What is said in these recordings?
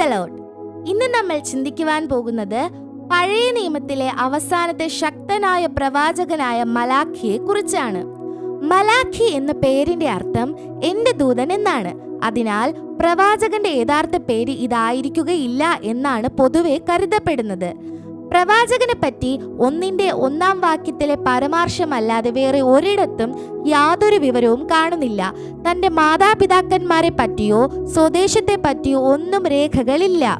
The load ഇന്ന് നമ്മൾ ചിന്തിക്കുവാൻ പോകുന്നത് പഴയ നിയമത്തിലെ അവസാനത്തെ ശക്തനായ പ്രവാചകനായ മലാഖിയെ കുറിച്ചാണ്. മലാഖി എന്ന പേരിന്റെ അർത്ഥം എന്റെ ദൂതൻ എന്നാണ്. അതിനാൽ പ്രവാചകന്റെ യഥാർത്ഥ പേര് ഇതായിരിക്കുകയില്ല എന്നാണ് പൊതുവെ കരുതപ്പെടുന്നത്. പ്രവാചകനെ പറ്റി ഒന്നിന്റെ ഒന്നാം വാക്യത്തിലെ പരമാർശമല്ലാതെ വേറെ ഒരിടത്തും യാതൊരു വിവരവും കാണുന്നില്ല. തന്റെ മാതാപിതാക്കന്മാരെ പറ്റിയോ സ്വദേശത്തെ പറ്റിയോ ഒന്നും രേഖകളില്ല.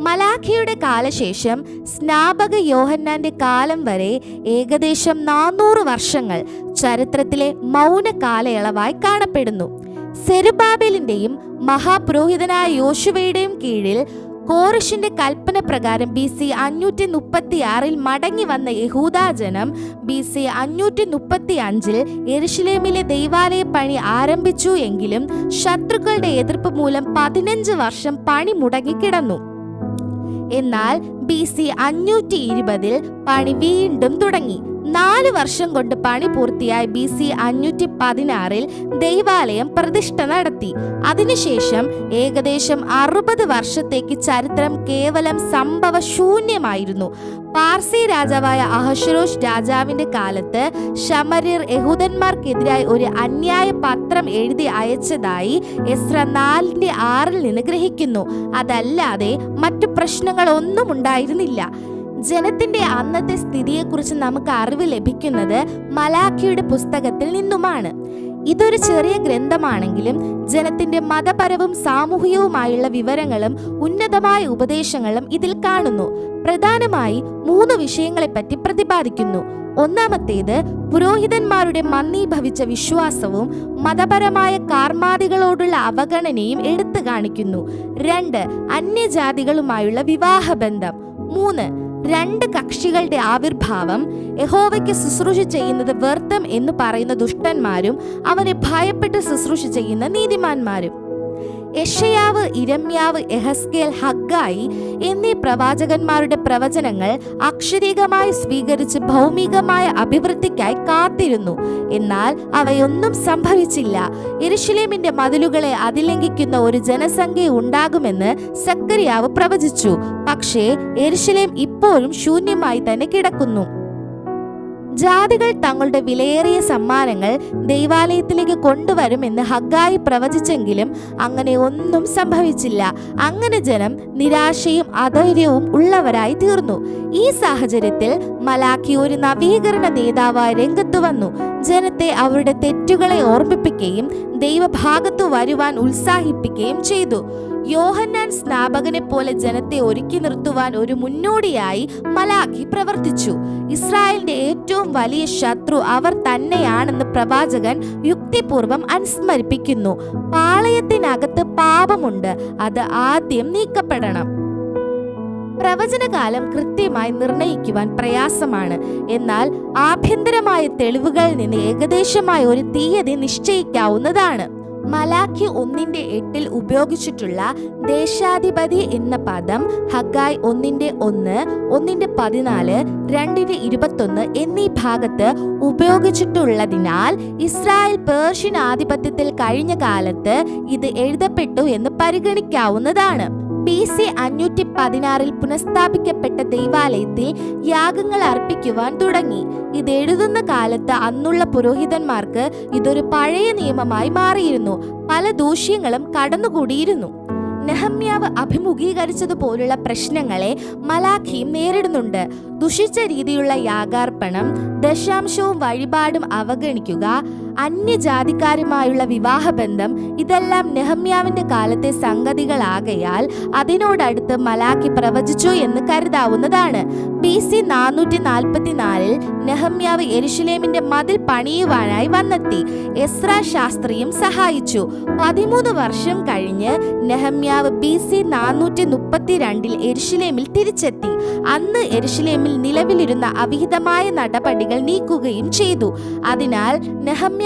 മലാഖിയുടെ കാലശേഷം സ്നാപക യോഹന്നാന്റെ കാലം വരെ ഏകദേശം നാനൂറ് വർഷങ്ങൾ ചരിത്രത്തിലെ മൗന കാലയളവായി കാണപ്പെടുന്നു. സെരുബാബേലിന്റെയും മഹാപുരോഹിതനായ യോശുവയുടെയും കീഴിൽ കോറിഷിന്റെ കൽപ്പന പ്രകാരം ബി സി അഞ്ഞൂറ്റി മുപ്പത്തി ആറിൽ മടങ്ങി വന്ന യഹൂദാജനം ബി സി അഞ്ഞൂറ്റി മുപ്പത്തി അഞ്ചിൽ എരുഷലേമിലെ ദൈവാലയ പണി ആരംഭിച്ചു എങ്കിലും ശത്രുക്കളുടെ എതിർപ്പ് മൂലം പതിനഞ്ച് വർഷം പണി മുടങ്ങിക്കിടന്നു. എന്നാൽ ബി സി അഞ്ഞൂറ്റി ഇരുപതിൽ പണി വീണ്ടും തുടങ്ങി. നാല് വർഷം കൊണ്ട് പണി പൂർത്തിയായി ബി സി അഞ്ഞൂറ്റി പതിനാറിൽ ദൈവാലയം പ്രതിഷ്ഠ നടത്തി. അതിനുശേഷം ഏകദേശം അറുപത് വർഷത്തേക്ക് ചരിത്രം കേവലം സംഭവ ശൂന്യമായിരുന്നു പാർസി രാജാവായ അഹശ്രോഷ് രാജാവിന്റെ കാലത്ത് ഷമരിർ യഹൂദന്മാർക്കെതിരായി ഒരു അന്യായ പത്രം എഴുതി അയച്ചതായി എസ്ര നാലിന്റെ ആറിൽ നിന്ന് ഗ്രഹിക്കുന്നു. അതല്ലാതെ മറ്റു പ്രശ്നങ്ങളൊന്നും ഉണ്ടായിരുന്നില്ല. ജനത്തിന്റെ അന്നത്തെ സ്ഥിതിയെക്കുറിച്ച് നമുക്ക് അറിവ് ലഭിക്കുന്നത് മലാഖിയുടെ പുസ്തകത്തിൽ നിന്നുമാണ്. ഇതൊരു ചെറിയ ഗ്രന്ഥമാണെങ്കിലും ജനത്തിന്റെ മതപരവും സാമൂഹികവുമായുള്ള വിവരങ്ങളും ഉന്നതമായ ഉപദേശങ്ങളും ഇതിൽ കാണുന്നു. പ്രധാനമായി മൂന്ന് വിഷയങ്ങളെപ്പറ്റി പ്രതിപാദിക്കുന്നു. ഒന്നാമത്തേത് പുരോഹിതന്മാരുടെ മന്ദീഭവിച്ച വിശ്വാസവും മതപരമായ കാർമാദികളോടുള്ള അവഗണനയും എടുത്തു കാണിക്കുന്നു. രണ്ട് അന്യജാതികളുമായുള്ള വിവാഹബന്ധം. മൂന്ന് രണ്ട് കക്ഷികളുടെ ആവിർഭാവം യഹോവയ്ക്ക് ശുശ്രൂഷ ചെയ്യുന്നത് വ്യർത്ഥം എന്ന് പറയുന്ന ദുഷ്ടന്മാരും അവനെ ഭയപ്പെട്ട് ശുശ്രൂഷ ചെയ്യുന്ന നീതിമാന്മാരും. യഷയാവ് ഇരമ്യാവ് എഹസ്കേൽ ഹഗ്ഗായി എന്നീ പ്രവാചകന്മാരുടെ പ്രവചനങ്ങൾ അക്ഷരീകമായി സ്വീകരിച്ച് ഭൗമികമായ അഭിവൃദ്ധിക്കായി കാത്തിരുന്നു. എന്നാൽ അവയൊന്നും സംഭവിച്ചില്ല. എരുഷലേമിന്റെ മതിലുകളെ അതിലംഘിക്കുന്ന ഒരു ജനസംഖ്യ ഉണ്ടാകുമെന്ന് സക്കരിയാവ് പ്രവചിച്ചു. പക്ഷേ എരുഷലേം ഇപ്പോഴും ശൂന്യമായി തന്നെ കിടക്കുന്നു. ജാതികൾ തങ്ങളുടെ വിലയേറിയ സമ്മാനങ്ങൾ ദൈവാലയത്തിലേക്ക് കൊണ്ടുവരുമെന്ന് ഹഗ്ഗായി പ്രവചിച്ചെങ്കിലും അങ്ങനെ ഒന്നും സംഭവിച്ചില്ല. അങ്ങനെ ജനം നിരാശയും അധൈര്യവും ഉള്ളവരായി തീർന്നു. ഈ സാഹചര്യത്തിൽ മലാക്കി ഒരു നവീകരണ നേതാവായി രംഗത്തു വന്നു. ജനത്തെ അവരുടെ തെറ്റുകളെ ഓർമ്മിപ്പിക്കുകയും ദൈവഭാഗത്തു വരുവാൻ ഉത്സാഹിപ്പിക്കുകയും ചെയ്തു. യോഹന്നാൻ സ്നാപകനെ പോലെ ജനത്തെ ഒരുക്കി നിർത്തുവാൻ ഒരു മുന്നോടിയായി മലാഖി പ്രവർത്തിച്ചു. ഇസ്രായേലിന്റെ ഏറ്റവും വലിയ ശത്രു അവർ തന്നെയാണെന്ന് പ്രവാചകൻ യുക്തിപൂർവം അനുസ്മരിപ്പിക്കുന്നു. പാളയത്തിനകത്ത് പാപമുണ്ട് അത് ആദ്യം നീക്കപ്പെടണം. പ്രവചനകാലം കൃത്യമായി നിർണയിക്കുവാൻ പ്രയാസമാണ്. എന്നാൽ ആഭ്യന്തരമായ തെളിവുകളിൽ നിന്ന് ഏകദേശമായ ഒരു തീയതി നിശ്ചയിക്കാവുന്നതാണ്. മലാഖി ഒന്നിന്റെ എട്ടിൽ ഉപയോഗിച്ചിട്ടുള്ള ദേശാധിപതി എന്ന പദം ഹഗായ് ഒന്നിന്റെ ഒന്ന് ഒന്നിന്റെ പതിനാല് രണ്ടിന്റെ ഇരുപത്തൊന്ന് എന്നീ ഭാഗത്ത് ഉപയോഗിച്ചിട്ടുള്ളതിനാൽ ഇസ്രായേൽ പേർഷ്യൻ ആധിപത്യത്തിൽ കഴിഞ്ഞ കാലത്ത് ഇത് എഴുതപ്പെട്ടു എന്ന് പരിഗണിക്കാവുന്നതാണ്. ബി സി അഞ്ഞൂറ്റി പതിനാറിൽ പുനഃസ്ഥാപിക്കപ്പെട്ട ദൈവാലയത്തിൽ യാഗങ്ങൾ അർപ്പിക്കുവാൻ തുടങ്ങി. ഇത് എഴുതുന്ന കാലത്ത് അന്നുള്ള പുരോഹിതന്മാർക്ക് ഇതൊരു പഴയ നിയമമായി മാറിയിരുന്നു. പല ദൂഷ്യങ്ങളും കടന്നുകൂടിയിരുന്നു. നെഹമ്യാവ് അഭിമുഖീകരിച്ചതുപോലുള്ള പ്രശ്നങ്ങളെ മലാഖിയും നേരിടുന്നുണ്ട്. ദുഷിച്ച രീതിയുള്ള യാഗാർപ്പണം ദശാംശവും വഴിപാടും അവഗണിക്കുക അന്യജാതിക്കാരുമായുള്ള വിവാഹബന്ധം ഇതെല്ലാം നെഹമ്യാവിന്റെ കാലത്തെ സംഗതികളാകയാൽ അതിനോടടുത്ത് മലാക്കി പ്രവചിച്ചു എന്ന് കരുതാവുന്നതാണ്. ബി സി നാനൂറ്റി നാൽപ്പത്തിനാലിൽ നെഹമ്യാവ് എരുഷലേമിന്റെ മതിൽ പണിയുവാനായി വന്നെത്തി. എസ്ര ശാസ്ത്രിയും സഹായിച്ചു. പതിമൂന്ന് വർഷം കഴിഞ്ഞ് നെഹമ്യാവ് ബി സി നാനൂറ്റി മുപ്പത്തിരണ്ടിൽ എരുഷലേമിൽ തിരിച്ചെത്തി. അന്ന് എരുഷലേമിൽ നിലവിലിരുന്ന അവിഹിതമായ നടപടികൾ നീക്കുകയും ചെയ്തു. അതിനാൽ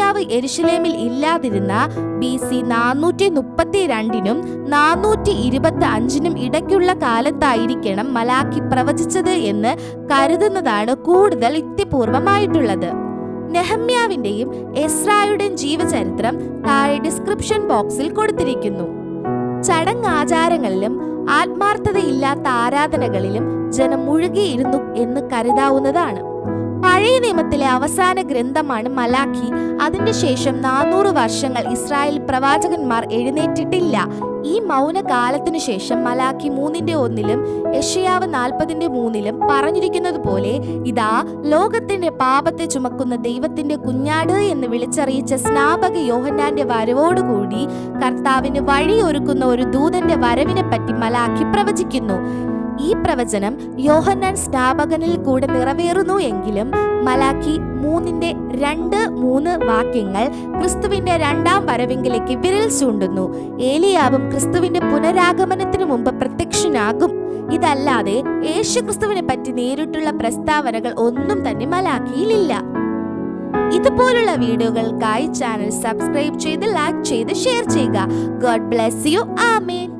നെഹമ്യാവ് എരുഷലേമിൽ ഇല്ലാതിരുന്ന ബി സി നാനൂറ്റി മുപ്പത്തി രണ്ടിനും നാനൂറ്റി ഇരുപത്തി അഞ്ചിനും ഇടയ്ക്കുള്ള കാലത്തായിരിക്കണം മലാഖി പ്രവചിച്ചത് എന്ന് കരുതുന്നതാണ് കൂടുതൽ യുക്തിപൂർവമായിട്ടുള്ളത് നെഹമ്യാവിന്റെയും എസ്രായുടെയും ജീവചരിത്രം താഴെ ഡിസ്ക്രിപ്ഷൻ ബോക്സിൽ കൊടുത്തിരിക്കുന്നു. ചടങ്ങാചാരങ്ങളിലും ആത്മാർത്ഥതയില്ലാത്ത ആരാധനകളിലും ജനം മുഴുകിയിരുന്നു എന്ന് കരുതാവുന്നതാണ്. പഴയ നിയമത്തിലെ അവസാന ഗ്രന്ഥമാണ് മലാഖി. അതിന്റെ ശേഷം നാനൂറ് വർഷങ്ങൾ ഇസ്രായേൽ പ്രവാചകന്മാർ എഴുന്നേറ്റിട്ടില്ല. ഈ മൗനകാലത്തിനു ശേഷം മലാഖി മൂന്നിന്റെ ഒന്നിലും യഷയാവ് നാൽപ്പതിന്റെ മൂന്നിലും പറഞ്ഞിരിക്കുന്നത് പോലെ ഇതാ ലോകത്തിന്റെ പാപത്തെ ചുമക്കുന്ന ദൈവത്തിന്റെ കുഞ്ഞാട് എന്ന് വിളിച്ചറിയിച്ച സ്നാപക യോഹന്നാന്റെ വരവോടുകൂടി കർത്താവിന് വഴിയൊരുക്കുന്ന ഒരു ദൂതന്റെ വരവിനെ പറ്റി മലാഖി പ്രവചിക്കുന്നു. ഈ പ്രവചനം യോഹന്നാൻ സ്നാപകനിൽ കൂടെ നിറവേറുന്നു എങ്കിലും മലാഖി മൂന്നിന്റെ രണ്ട് മൂന്ന് വാക്യങ്ങൾ ക്രിസ്തുവിന്റെ രണ്ടാം വരവിങ്കിലേക്ക് വിരൽ ചൂണ്ടുന്നു. ഏലിയാവും ക്രിസ്തുവിന്റെ പുനരാഗമനത്തിനു മുമ്പ് പ്രത്യക്ഷനാകും. ഇതല്ലാതെ യേശു ക്രിസ്തുവിനെ പറ്റി നേരിട്ടുള്ള പ്രസ്താവനകൾ ഒന്നും തന്നെ മലാഖിയിലില്ല. ഇതുപോലുള്ള വീഡിയോകൾക്കായി ചാനൽ സബ്സ്ക്രൈബ് ചെയ്ത് ലൈക്ക് ചെയ്ത് ഷെയർ ചെയ്യുക. God bless you amen.